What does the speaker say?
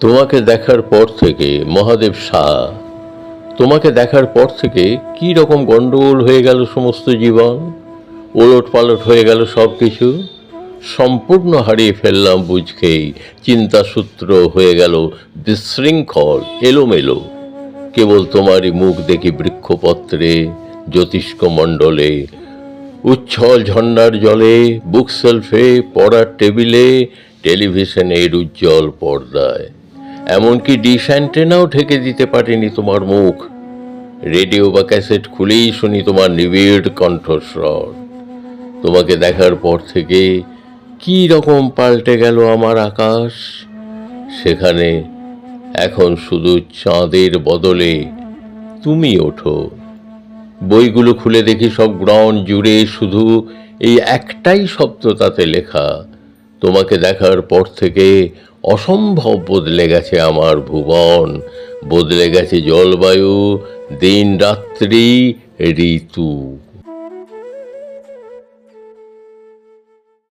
তোমাকে দেখার পর থেকে, মহাদেব শাহ তোমাকে দেখার পর থেকে কি রকম গন্ডগোল হয়ে গেল সমস্ত জীবন? ওলট পালট হয়ে গেল সব কিছু সম্পূর্ণ হারিয়ে ফেললাম বুঝকেই। চিন্তাসূত্র হয়ে গেল, বিশৃঙ্খল, এলোমেলো। কেবল তোমারই মুখ দেখি বৃক্ষপত্রে, জ্যোতিষ্ক মণ্ডলে, উচ্ছল ঝর্ণার জলে, বুকসেলফে, পড়ার টেবিলে টেলিভিশনের উজ্জ্বল পর্দায়। এমনকি ডিশ ঠেকে দিতে পারেনি তোমার মুখ। রেডিও বা ক্যাসেট খুলেই শুনি তোমার নিবিড় কণ্ঠস্বর। তোমাকে দেখার পর থেকে কি রকম পাল্টে গেল আমার আকাশ? সেখানে এখন শুধু চাঁদের বদলে তুমি ওঠো। বইগুলো খুলে দেখি সব গ্রাউন্ড জুড়ে শুধু এই একটাই শব্দ তাতে লেখা। তোমাকে দেখার পর থেকে অসম্ভব বদলে গেছে আমার ভুবন। বদলে গেছে জলবায়ু দিন রাত্রি ঋতু।